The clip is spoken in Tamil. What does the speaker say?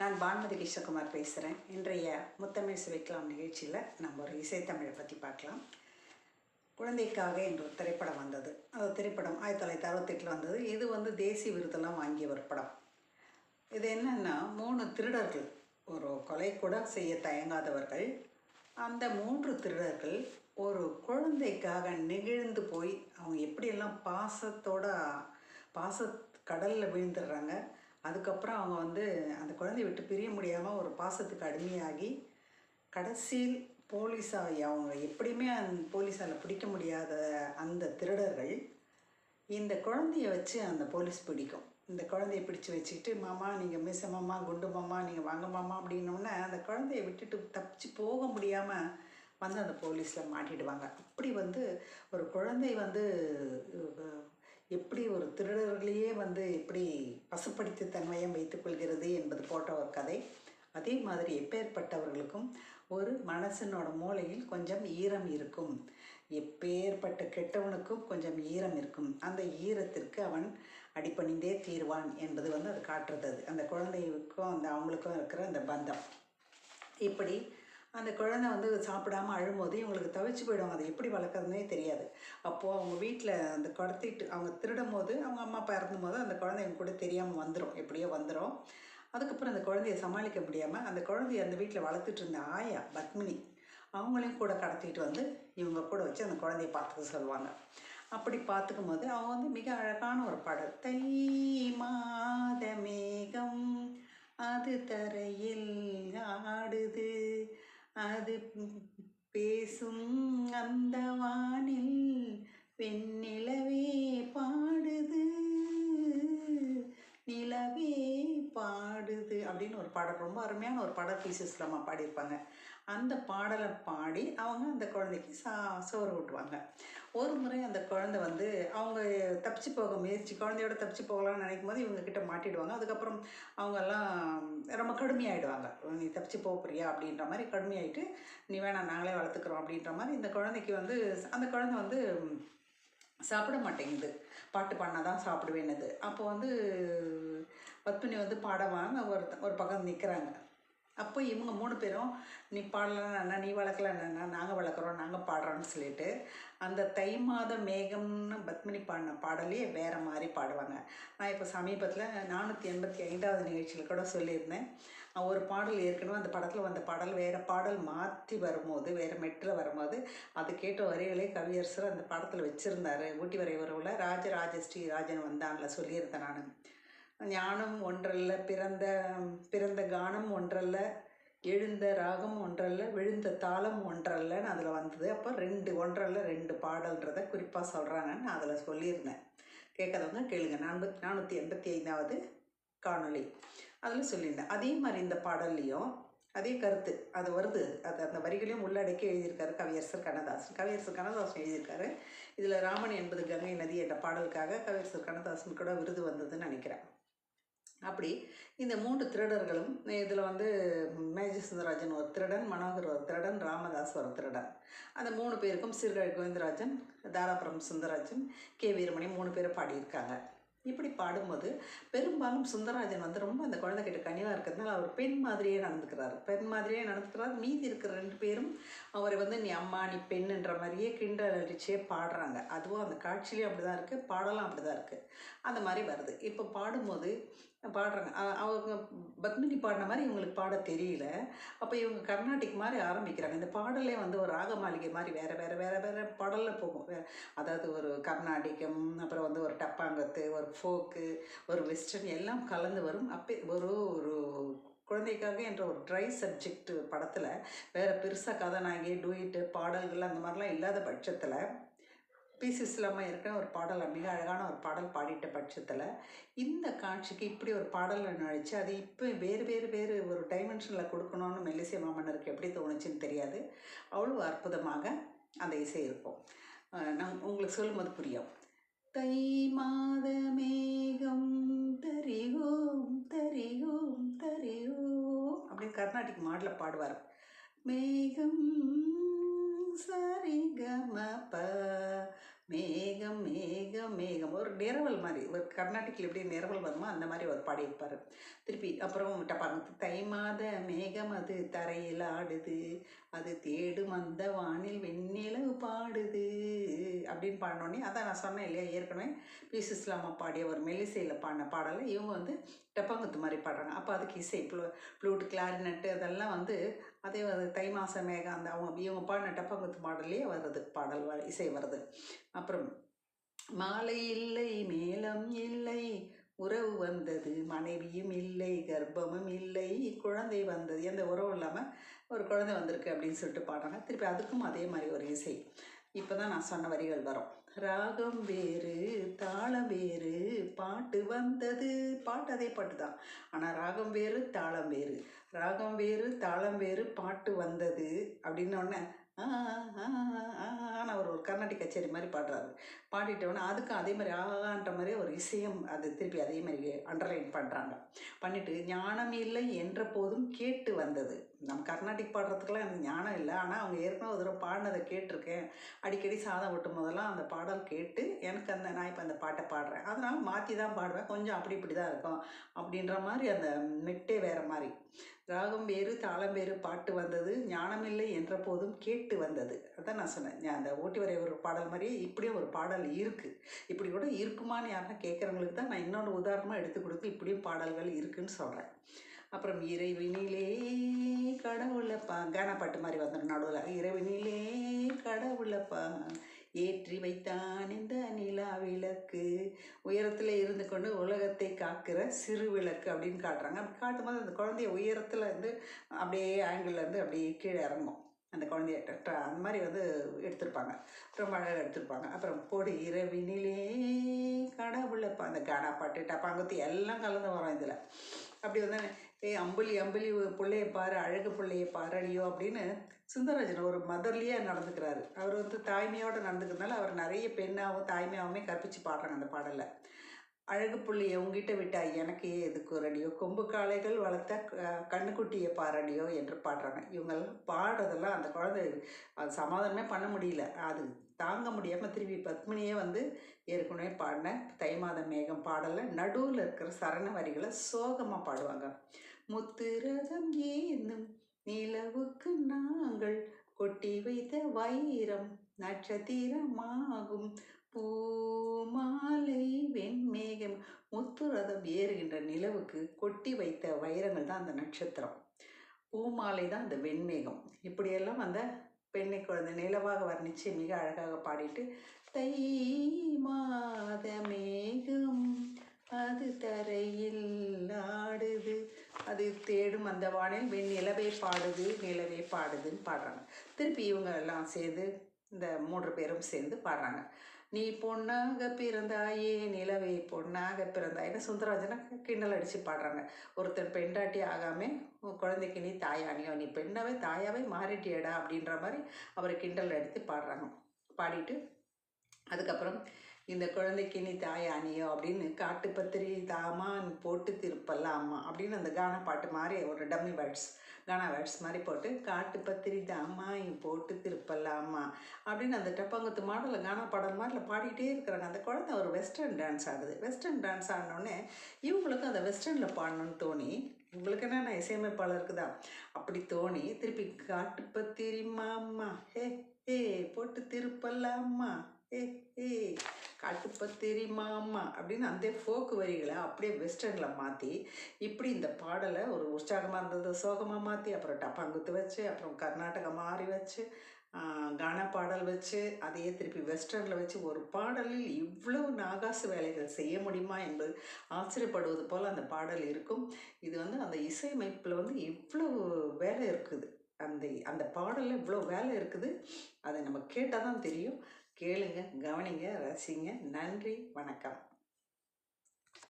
நான் பான்மதி கிருஷ்ணகுமார் பேசுகிறேன் இன்றைய முத்தமிழ் சுவைக்கலாம் நிகழ்ச்சியில் நம்ம ஒரு இசைத்தமிழை பற்றி பார்க்கலாம். குழந்தைக்காக என்ற ஒரு திரைப்படம் வந்தது. அந்த திரைப்படம் ஆயிரத்தி தொள்ளாயிரத்தி அறுபத்தெட்டில் வந்தது. இது வந்து தேசிய விருதெல்லாம் வாங்கிய ஒரு படம். இது என்னென்னா மூணு திருடர்கள். ஒரு கொலை கூட செய்ய தயங்காதவர்கள். அந்த மூன்று திருடர்கள் ஒரு குழந்தைக்காக நெகிழ்ந்து போய் அவங்க எப்படியெல்லாம் பாசத்தோட பாச கடலில் விழுந்துடுறாங்க அதுக்கப்புறம் அவங்க வந்து அந்த குழந்தைய விட்டு பிரிய முடியாமல் ஒரு பாசத்துக்கு அடிமையாகி கடைசியில் போலீஸாக அவங்க எப்படியுமே அந்த போலீஸால் பிடிக்க முடியாத அந்த திருடர்கள் இந்த குழந்தைய வச்சு அந்த போலீஸ் பிடிக்கும். இந்த குழந்தைய பிடிச்சி வச்சுக்கிட்டு மாமா நீங்கள் மிஸ் மாமா குண்டு மாமா நீங்கள் வாங்க மாமா அப்படின்னோடனே அந்த குழந்தைய விட்டுட்டு தப்பிச்சு போக முடியாமல் வந்து அந்த போலீஸில் மாட்டிடுவாங்க. அப்படி வந்து ஒரு குழந்தை வந்து எப்படி ஒரு திருடர்களையே வந்து எப்படி பசுப்படுத்தி தன்மையம் வைத்துக்கொள்கிறது என்பது போன்ற ஒரு கதை. அதே மாதிரி எப்பேற்பட்டவர்களுக்கும் ஒரு மனசனோட மூளையில் கொஞ்சம் ஈரம் இருக்கும். எப்பேற்பட்ட கெட்டவனுக்கும் கொஞ்சம் ஈரம் இருக்கும். அந்த ஈரத்திற்கு அவன் அடிப்பணிந்தே தீர்வான் என்பது வந்து அது காட்டுறது. அது அந்த குழந்தைக்கும் அந்த அவங்களுக்கும் இருக்கிற அந்த பந்தம். இப்படி அந்த குழந்தை வந்து சாப்பிடாம அழும்போது இவங்களுக்கு தவிச்சு போயிடும் அதை எப்படி வளர்க்குறதுனே தெரியாது. அப்போது அவங்க வீட்டில் அந்த கடத்திட்டு அவங்க திருடும் போது அவங்க அம்மா அப்பா இறந்தும் போது அந்த குழந்தை இவங்க கூட தெரியாமல் வந்துடும் எப்படியோ வந்துடும் அதுக்கப்புறம் அந்த குழந்தைய சமாளிக்க முடியாமல் அந்த குழந்தைய அந்த வீட்டில் வளர்த்துட்டு இருந்த ஆயா பத்மினி அவங்களையும் கூட கடத்திட்டு வந்து இவங்க கூட வச்சு அந்த குழந்தைய பார்த்துக்க சொல்லுவாங்க. அப்படி பார்த்துக்கும் போது அவங்க வந்து மிக அழகான ஒரு பாடல். தை மாத மேகம் அது தரையில் ஆடுது அது பேசும் அந்த வானில் வெண்ணிலவே பாடுது. நிலவே பாடுது அப்படின்னு ஒரு பாடல் ரொம்ப அருமையான ஒரு பாடல் பீசஸில் அம்மா பாடியிருப்பாங்க. அந்த பாடலை பாடி அவங்க அந்த குழந்தைக்கு சா சோறு ஊட்டுவாங்க. ஒரு முறை அந்த குழந்தை வந்து அவங்க தப்பிச்சு போக முயற்சி குழந்தையோட தப்பிச்சு போகலாம்னு நினைக்கும் போது இவங்க கிட்ட மாட்டிடுவாங்க. அதுக்கப்புறம் அவங்கெல்லாம் ரொம்ப கடுமையாயிடுவாங்க. நீ தப்பிச்சு போக போறியா? அப்படின்ற மாதிரி கடுமையாயிட்டு நீ வேணாம் நாங்களே வளர்த்துக்குறோம். அப்படின்ற மாதிரி இந்த குழந்தைக்கு வந்து அந்த குழந்தை வந்து சாப்பிட மாட்டேங்குது. பாட்டு பாடினா தான் சாப்பிடுவேன்னுது அப்போ வந்து பத்மினி வந்து பாடவாங்க ஒரு ஒரு பக்கம் நிற்கிறாங்க அப்போ இவங்க மூணு பேரும் நீ பாடலன்னா நீ வளர்க்கலன்னா நாங்கள் வளர்க்குறோம் நாங்கள் பாடுறோன்னு சொல்லிட்டு அந்த தை மாத மேகம்னு பத்மினி பாடின பாடலையே வேறு மாதிரி பாடுவாங்க. நான் இப்போ சமீபத்தில் நானூற்றி எண்பத்தி ஐந்தாவது நிகழ்ச்சியில் கூட சொல்லியிருந்தேன். ஒரு பாடல் ஏற்கனவே அந்த படத்தில் வந்த பாடல் வேறு பாடல் மாற்றி வரும்போது வேறு மெட்டில் வரும்போது அது கேட்ட வரிகளே கவியரசர் அந்த படத்தில் வச்சுருந்தாரு. ஊட்டி வரை உறவில் ராஜராஜஸ்ரீ ராஜன் வந்தான்ல சொல்லியிருந்தேன் நான். ஞானம் ஒன்றல்ல பிறந்த பிறந்த கானம் ஒன்றல்ல எழுந்த ராகம் ஒன்றல்ல விழுந்த தாளம் ஒன்றல்லன்னு அதில் வந்தது. அப்போ ரெண்டு ஒன்றல்ல ரெண்டு பாடல்ன்றதை குறிப்பாக சொல்கிறாங்கன்னு நான் அதில் சொல்லியிருந்தேன். கேட்காதவங்க கேளுங்க. நானூற்றி நானூற்றி எண்பத்தி ஐந்தாவது காணொளி. அதில் சொல்லியிருந்தேன். அதே மாதிரி இந்த பாடல்லையும் அதே கருத்து. அது வருது. அது அந்த வரிகளையும் உள்ளடக்கி எழுதியிருக்காரு கவியரசர் கண்ணதாசன். கவியரசர் கண்ணதாசன் எழுதியிருக்காரு. இதில் ராமன் என்பது கங்கை நதி என்ற பாடலுக்காக கவியரசர் கண்ணதாசன் கூட விருது வந்ததுன்னு நினைக்கிறேன். அப்படி இந்த மூன்று திருடர்களும் இதில் வந்து மேஜர் சுந்தரராஜன் ஒரு திருடன் மனோகர் ஒரு திருடன் ராமதாஸ் ஒரு திருடன். அந்த மூணு பேருக்கும் சீர்காழி கோவிந்தராஜன் தாராபுரம் சுந்தரராஜன் கே வீரமணி மூணு பேரும் பாடியிருக்காங்க. இப்படி பாடும்போது பெரும்பாலும் சுந்தரராஜன் வந்து ரொம்ப அந்த குழந்தைகிட்ட கனிவாக இருக்கிறதுனால அவர் பெண் மாதிரியே நடந்துக்கிறார். பெண் மாதிரியே நடந்துக்கிறார். மீதி இருக்கிற ரெண்டு பேரும் அவரை வந்து நீ அம்மா நீ பெண்ணுன்ற மாதிரியே கிண்டல் அடிச்சே பாடுறாங்க. அதுவும் அந்த காட்சியிலையும் அப்படி தான் இருக்குது பாடலாம் அப்படி தான் இருக்குது அந்த மாதிரி வருது. இப்போ பாடும்போது பாடுறாங்க. அவங்க பத்மினி பாடின மாதிரி இவங்களுக்கு பாட தெரியல. அப்போ இவங்க கர்நாடிக் மாதிரி ஆரம்பிக்கிறாங்க. இந்த பாடலே வந்து ஒரு ராக மாளிகை மாதிரி வேறு வேறு வேறு வேறு பாடலில் போகும். அதாவது ஒரு கர்நாடிகம் அப்புறம் வந்து ஒரு டப்பாங்கத்து ஒரு ஃபோக்கு ஒரு வெஸ்டர்ன் எல்லாம் கலந்து வரும். அப்போ ஒரு ஒரு குழந்தைக்காக என்ற ஒரு ட்ரை சப்ஜெக்ட் படத்தில் வேறு பெருசாக கதாநாயகி டூயிட்டு பாடல்கள் அந்த மாதிரிலாம் இல்லாத பட்சத்தில் பி இல்லாமல் இருக்கிற ஒரு பாடல் மிக அழகான ஒரு பாடல் பாடிட்ட பட்சத்தில் இந்த காட்சிக்கு இப்படி ஒரு பாடலை நடித்து அது இப்போ வேறு வேறு வேறு ஒரு டைமென்ஷனில் கொடுக்கணும்னு மெல்லிசை மாமன்னருக்கு எப்படி தோணுச்சுன்னு தெரியாது. அவ்வளோ அற்புதமாக அந்த இசை இருக்கும். நான் உங்களுக்கு சொல்லும்போது புரியும். தை மாத மேகம் தரியோம் தரியோம் தரியோம் அப்படின்னு கர்நாடிக் மாடலில் பாடுவார். மேகம் சரி கம ப மேகம் மேகம் மேகம். ஒரு நிரவல் மாதிரி. ஒரு கர்நாடிக்கில் எப்படி நிரவல் வருமோ அந்த மாதிரி ஒரு பாடியிருப்பார். திருப்பி அப்புறம் டப்பாங்க தை மாத மேகம் அது தரையில் ஆடுது. அது தேடும் அந்த வானில் வெண்ணிலவு பாடுது. அப்படின்னு பாடினோடனே அதான் நான் சொன்னேன் இல்லையா ஏற்கனவே பீஸ் இஸ்லாமா பாடிய ஒரு மெல்லிசையில் பாடின பாடலை இவங்க வந்து டப்பாங்குத்து மாதிரி பாடுறாங்க. அப்போ அதுக்கு இசை ப்ளூ ப்ளூட் கிளாரினட்டு அதெல்லாம் வந்து அதே தை மாச மேகம் அந்த அவங்க இவங்க பாடின டப்பங்குத்து பாடல்லையே வருது பாடல் வ- இசை வருது. அப்புறம் மாலை இல்லை மேலம் இல்லை உறவு வந்தது மனைவியும் இல்லை கர்ப்பமும் இல்லை குழந்தை வந்தது. எந்த உறவும் இல்லாமல் ஒரு குழந்தை வந்திருக்கு அப்படின்னு சொல்லிட்டு பாடுறாங்க. திருப்பி அதுக்கும் அதே மாதிரி ஒரு இசை. இப்போ தான் நான் சொன்ன வரிகள் வரும். ராகம் வேறு தாளம் வேறு பாட்டு வந்தது. பாட்டு அதே பாட்டு தான் ஆனால் ராகம் வேறு தாளம் வேறு. ராகம் வேறு தாளம் வேறு பாட்டு வந்தது அப்படின்னோடனே ஆனால் அவர் ஒரு கர்நாடிக் கச்சேரி மாதிரி பாடுறாரு. பாடிட்டோன்னே அதுக்கும் அதே மாதிரி ஆன்ற மாதிரி ஒரு இசையும் அது திருப்பி அதே மாதிரி அண்டர்லைன் பண்ணுறாங்க பண்ணிட்டு ஞானம் இல்லை என்ற போதும் கேட்டு வந்தது. நம்ம கர்நாடிக் பாடுறதுக்கெல்லாம் எனக்கு ஞானம் இல்லை. ஆனால் அவங்க ஏற்கனவே ஒரு தடவை பாடினதை கேட்டிருக்கேன். அடிக்கடி சாதம் விட்டும் போதெல்லாம் அந்த பாடல் கேட்டு எனக்கு அந்த நான் இப்போ அந்த பாட்டை பாடுறேன். அதனால் மாற்றி தான் பாடுவேன். கொஞ்சம் அப்படி இப்படி தான் இருக்கும் அப்படின்ற மாதிரி அந்த மெட்டே வேறு மாதிரி. ராகம் வேறு தாளம் வேறு பாட்டு வந்தது. ஞானமில்லை என்ற போதும் கேட்டு வந்தது. அதான் நான் சொன்னேன். அந்த ஓட்டி வரை ஒரு பாடல் மாதிரியே இப்படியும் ஒரு பாடல் இருக்குது இப்படி கூட இருக்குமான்னு யாருன்னா கேட்குறவங்களுக்கு தான் நான் இன்னொன்று உதாரணமாக எடுத்து கொடுத்து இப்படியும் பாடல்கள் இருக்குன்னு சொல்கிறேன் அப்புறம் இறைவனிலே கடவுளப்பா கானா பாட்டு மாதிரி வந்துடும் நடுவில். இறைவனிலே கடவுளப்பா ஏற்றி வைத்தான் இந்த நிலா விளக்கு. உயரத்தில் இருந்து கொண்டு உலகத்தை காக்கிற சிறு விளக்கு அப்படின்னு காட்டுறாங்க. அப்படி காட்டும்போது அந்த குழந்தைய உயரத்தில் இருந்து அப்படியே ஆங்கிள்லேருந்து அப்படியே கீழே இறங்கும். அந்த குழந்தைய அந்த மாதிரி வந்து எடுத்திருப்பாங்க. ரொம்ப அழகாக எடுத்திருப்பாங்க. அப்புறம் பொடி இரவினிலே கடவுளப்பா அந்த கானா பாட்டு டப்பாங்குத்தி எல்லாம் கலந்து வரும் இதில். அப்படி வந்து ஏய் அம்புலி அம்புலி பிள்ளைய பாரு அழகு பிள்ளைய பாரடியோ அப்படின்னு சுந்தரராஜன் ஒரு மதர்லியாக நடந்துக்கிறாரு. அவர் வந்து தாய்மையோடு நடந்துக்கிறதுனால அவர் நிறைய பெண்ணாகவும் தாய்மையாகவுமே கற்பிச்சு பாடுறாங்க அந்த பாடலில். அழகு புள்ளியை உங்ககிட்ட விட்டா எனக்கு ஏன் எதுக்கு ரடியோ? கொம்பு காளைகள் வளர்த்த கண்ணுக்குட்டியை பாரடியோ என்று பாடுறாங்க. இவங்க பாடுறதெல்லாம் அந்த குழந்தை அது சமாதானமே பண்ண முடியல. அது தாங்க முடியாமல் திருவி பத்மினியே வந்து ஏற்கனவே பாடின தை மாத மேகம் பாடலில் நடுவில் இருக்கிற சரண வரிகளை சோகமாக பாடுவாங்க. முத்து ரதம் ஏந்தும் நிலவுக்கு நாங்கள் கொட்டி வைத்த வைரம் நட்சத்திரமாகும். பூமாலை வெண்மேகம் முத்துரதம் ஏறுகின்ற நிலவுக்கு கொட்டி வைத்த வைரங்கள் தான் அந்த நட்சத்திரம். பூமாலை தான் அந்த வெண்மேகம். இப்படியெல்லாம் அந்த பெண்ணை குழந்தை நிலவாக வர்ணித்து மிக அழகாக பாடிட்டு தை மாத மேகம் அது தரையில் ஆடுது அது தேடும் அந்த வானில் வெண் நிலவே பாடுது நிலவே பாடுதுன்னு பாடுறாங்க. திருப்பி இவங்க எல்லாம் சேர்ந்து இந்த மூன்று பேரும் சேர்ந்து பாடுறாங்க. நீ பொண்ணாக பிறந்தாயே நிலவே பொண்ணாக பிறந்தாயின்னு சுந்தரராஜனை? கிண்டல் அடித்து பாடுறாங்க. ஒருத்தர் பெண்டாட்டி ஆகாமல் குழந்தைக்கு நீ தாயானியோ நீ பெண்ணாவே தாயாவே மாறிட்டியடா அப்படின்ற மாதிரி அவரை கிண்டல் அடித்து பாடுறாங்க. பாடிட்டு அதுக்கப்புறம் இந்த குழந்தைக்கு நீ தாயானியோ அப்படின்னு காட்டு பத்திரி தாமான் போட்டு திருப்பல்லாமா அப்படின்னு அந்த கானா பாட்டு மாதிரி ஒரு டம்மி வேர்ட்ஸ் கானா வேர்ட்ஸ் மாதிரி போட்டு காட்டு பத்திரி தாமாய் போட்டு திருப்பல்லாமா அப்படின்னு அந்த டப்பாங்குத்து மாடலில் கானா பாடல் மாதிரில பாடிக்கிட்டே இருக்கிறாங்க. அந்த குழந்தை ஒரு வெஸ்டர்ன் டான்ஸ் ஆடுது. வெஸ்டர்ன் டான்ஸ் ஆடினோடனே இவங்களுக்கும் அந்த வெஸ்டர்னில் பாடணும்னு தோணி இவங்களுக்கு என்ன இசையமைப்பாளருக்கு தான் அப்படி தோணி திருப்பி காட்டு பத்திரி மாமா ஹே ஹே போட்டு திருப்பல்லாமா ஏ ஏ காட்டுப்பத்திரி மாமா அப்படின்னு அந்த ஃபோக்கு வரிகளை அப்படியே வெஸ்டர்னில் மாற்றி இப்படி இந்த பாடலை ஒரு உற்சாகமாக இருந்தது சோகமாக மாற்றி அப்புறம் டப்பாங்குத்து வச்சு அப்புறம் கர்நாடகம் மாறி வச்சு கான பாடல் வச்சு அதையே திருப்பி வெஸ்டர்னில் வச்சு ஒரு பாடலில் இவ்வளவு நாகாசு வேலைகள் செய்ய முடியுமா என்பது ஆச்சரியப்படுவது போல் அந்த பாடல் இருக்கும். இது வந்து அந்த இசையமைப்பில் வந்து இவ்வளவு வேலை இருக்குது. அந்த அந்த பாடலில் இவ்வளோ வேலை இருக்குது. அதை நம்ம கேட்டால் தான் தெரியும். கேளுங்க கவனிங்க ரசிங்க. நன்றி வணக்கம்.